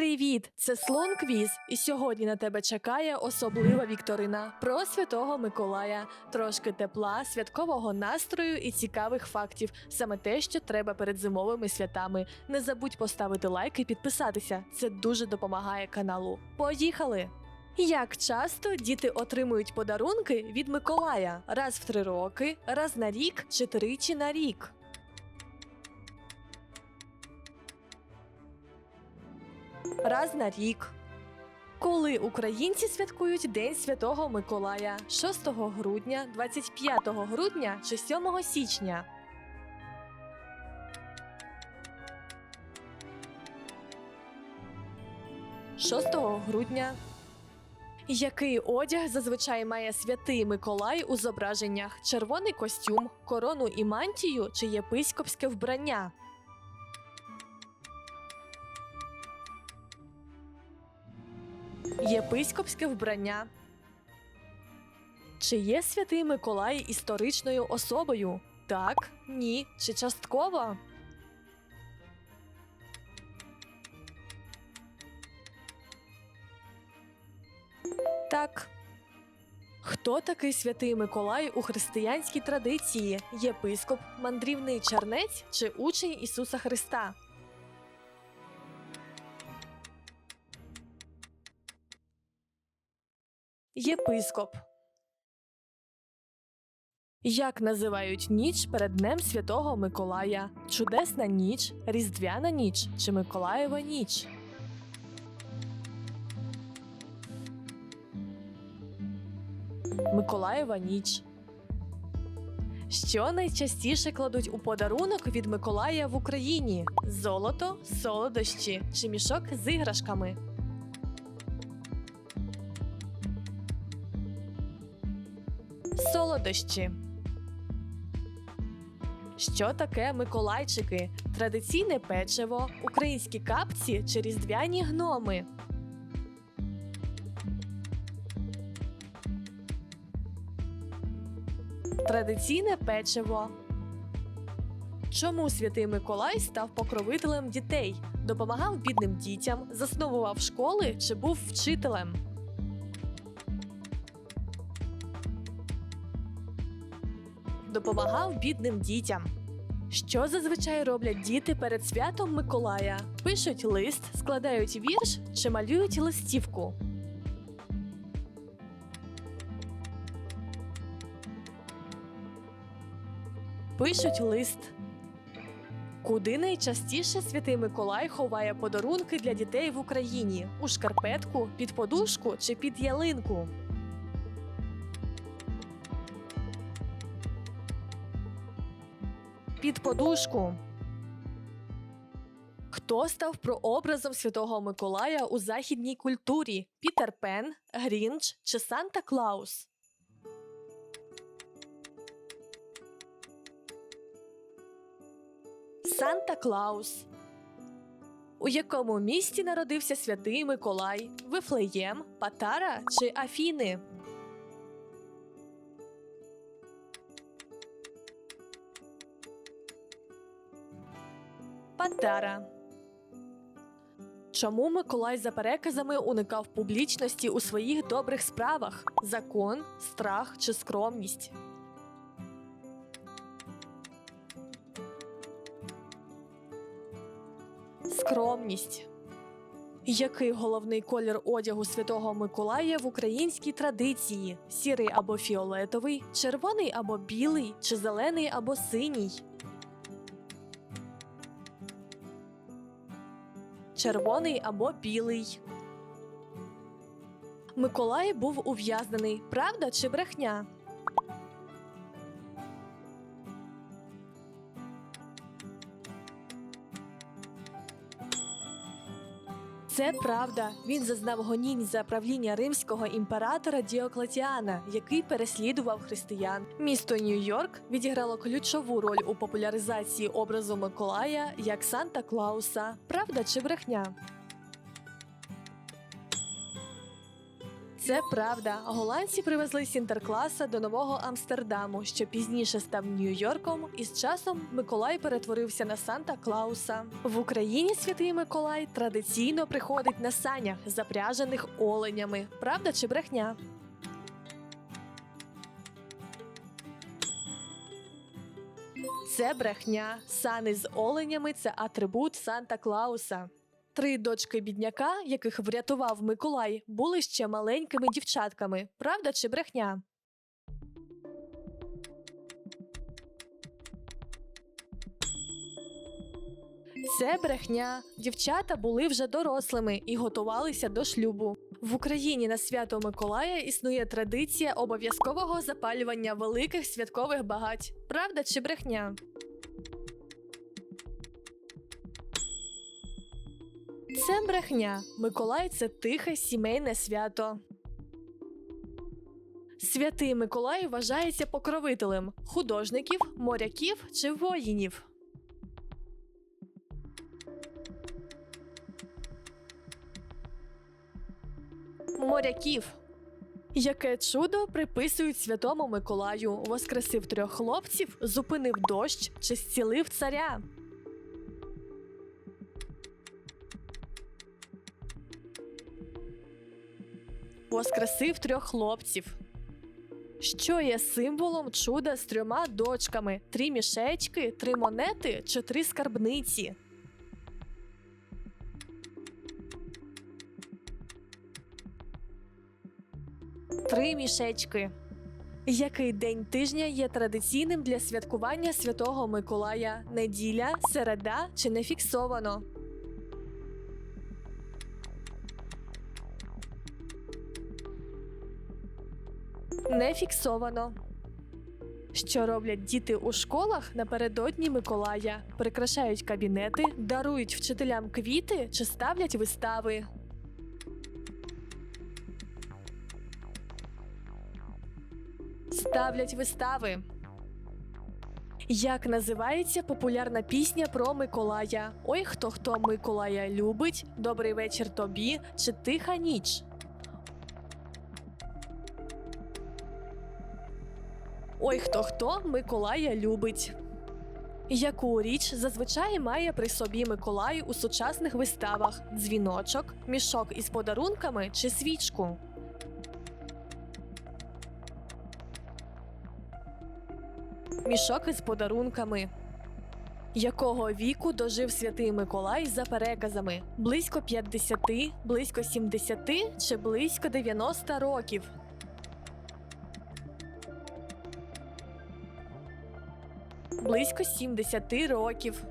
Привіт! Це Слон Квіз, і сьогодні на тебе чекає особлива вікторина про святого Миколая. Трошки тепла, святкового настрою і цікавих фактів. Саме те, що треба перед зимовими святами. Не забудь поставити лайк і підписатися. Це дуже допомагає каналу. Поїхали! Як часто діти отримують подарунки від Миколая? Раз в три роки, раз на рік чи тричі на рік? Раз на рік. Коли українці святкують День Святого Миколая 6 грудня, 25 грудня чи 7 січня? Шостого грудня. Який одяг зазвичай має святий Миколай у зображеннях? Червоний костюм, корону і мантію чи єпископське вбрання? Єпископське вбрання. Чи є святий Миколай історичною особою? Так, ні чи частково? Так. Хто такий святий Миколай у християнській традиції? Єпископ, мандрівний чернець чи учень Ісуса Христа? Єпископ. Як називають ніч перед Днем Святого Миколая? Чудесна ніч, Різдвяна ніч чи Миколаєва ніч? Миколаєва ніч. Що найчастіше кладуть у подарунок від Миколая в Україні? Золото, солодощі чи мішок з іграшками? Солодощі. Що таке Миколайчики? Традиційне печиво, українські капці чи різдвяні гноми? Традиційне печиво. Чому святий Миколай став покровителем дітей? Допомагав бідним дітям, засновував школи чи був вчителем? Допомагав бідним дітям. Що зазвичай роблять діти перед святом Миколая? Пишуть лист, складають вірш чи малюють листівку. Пишуть лист. Куди найчастіше святий Миколай ховає подарунки для дітей в Україні? У шкарпетку, під подушку чи під ялинку? Під подушку. Хто став прообразом святого Миколая у західній культурі? Пітер Пен, Грінч чи Санта Клаус? Санта Клаус. У якому місті народився святий Миколай? Вифлеєм, Патара чи Афіни? Патара. Чому Миколай за переказами уникав публічності у своїх добрих справах? Закон, страх чи скромність? Скромність. Який головний колір одягу святого Миколая в українській традиції? Сірий або фіолетовий, червоний або білий, чи зелений або синій? Червоний або білий. Миколай був ув'язнений. Правда чи брехня? Це правда. Він зазнав гонінь за правління римського імператора Діоклетіана, який переслідував християн. Місто Нью-Йорк відіграло ключову роль у популяризації образу Миколая як Санта Клауса. Правда чи брехня? Це правда. Голландці привезли Сінтеркласа до нового Амстердаму, що пізніше став Нью-Йорком, і з часом Миколай перетворився на Санта Клауса. В Україні святий Миколай традиційно приходить на санях, запряжених оленями. Правда чи брехня? Це брехня. Сани з оленями це атрибут Санта Клауса. Три дочки бідняка, яких врятував Миколай, були ще маленькими дівчатками. Правда чи брехня? Це брехня. Дівчата були вже дорослими і готувалися до шлюбу. В Україні на свято Миколая існує традиція обов'язкового запалювання великих святкових багать. Правда чи брехня? Це брехня. Миколай це тихе сімейне свято. Святий Миколай вважається покровителем художників, моряків чи воїнів. Моряків. Яке чудо приписують святому Миколаю, воскресив трьох хлопців, зупинив дощ чи зцілив царя. Воскресив трьох хлопців. Що є символом чуда з трьома дочками: три мішечки, три монети чи три скарбниці? Три мішечки. Який день тижня є традиційним для святкування Святого Миколая? Неділя, середа чи не фіксовано? Не фіксовано. Що роблять діти у школах напередодні Миколая? Прикрашають кабінети, дарують вчителям квіти чи ставлять вистави. Ставлять вистави. Як називається популярна пісня про Миколая? Ой, хто хто Миколая любить, добрий вечір тобі чи тиха ніч? Ой, хто хто Миколая любить. Яку річ зазвичай має при собі Миколай у сучасних виставах: дзвіночок, мішок із подарунками чи свічку? Мішок із подарунками. Якого віку дожив святий Миколай за переказами? Близько 50, близько 70 чи близько 90 років? Близько 70 років.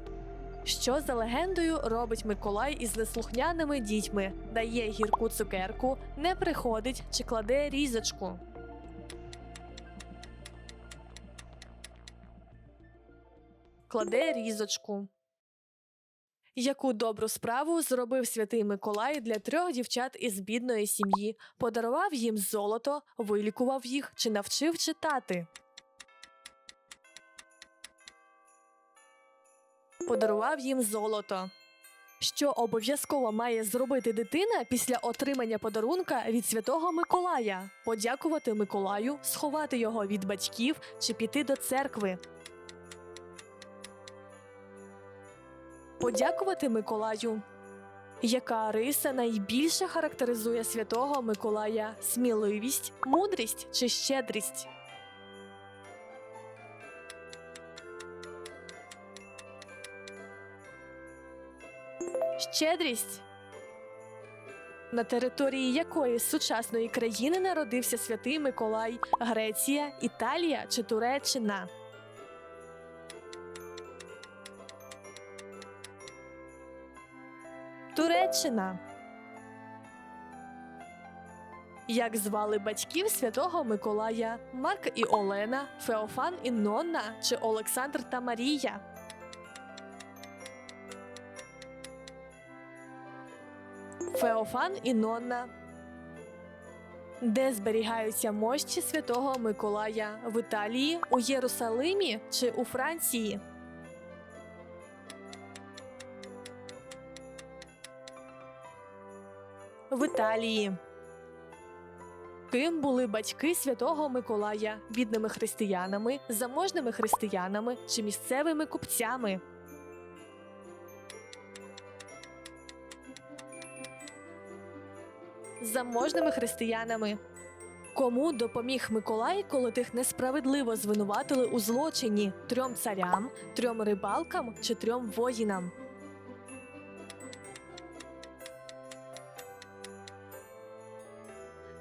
Що за легендою робить Миколай із неслухняними дітьми? Дає гірку цукерку, не приходить чи кладе різочку. Кладе різочку. Яку добру справу зробив святий Миколай для трьох дівчат із бідної сім'ї, подарував їм золото, вилікував їх чи навчив читати. Подарував їм золото. Що обов'язково має зробити дитина після отримання подарунка від святого Миколая? Подякувати Миколаю, сховати його від батьків чи піти до церкви. Подякувати Миколаю. Яка риса найбільше характеризує святого Миколая? Сміливість, мудрість чи щедрість? Щедрість. На території якої сучасної країни народився святий Миколай? Греція, Італія чи Туреччина? Туреччина. Як звали батьків святого Миколая? Марк і Олена, Феофан і Нонна чи Олександр та Марія? Феофан і Нонна. Де зберігаються мощі святого Миколая? В Італії, у Єрусалимі чи у Франції? В Італії. Ким були батьки святого Миколая? Бідними християнами, заможними християнами чи місцевими купцями? Заможними християнами. Кому допоміг Миколай, коли тих несправедливо звинуватили у злочині трьом царям, трьом рибалкам чи трьом воїнам?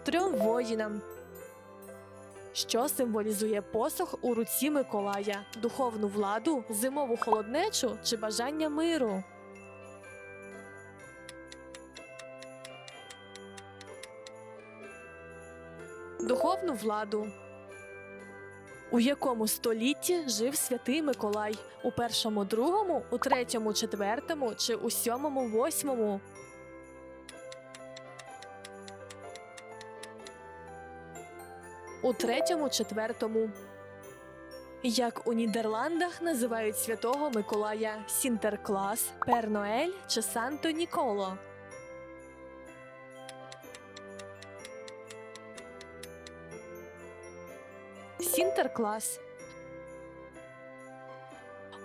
Трьом воїнам. Що символізує посох у руці Миколая, духовну владу, зимову холоднечу чи бажання миру? Духовну владу. У якому столітті жив святий Миколай? У першому, другому, у третьому, четвертому чи у сьомому, восьмому? У третьому, четвертому. Як у Нідерландах називають святого Миколая Сінтерклас, Перноель чи Санто Ніколо? Сінтерклас.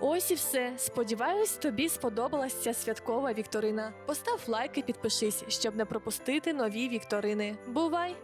Ось і все. Сподіваюсь, тобі сподобалася ця святкова вікторина. Постав лайк і підпишись, щоб не пропустити нові вікторини. Бувай!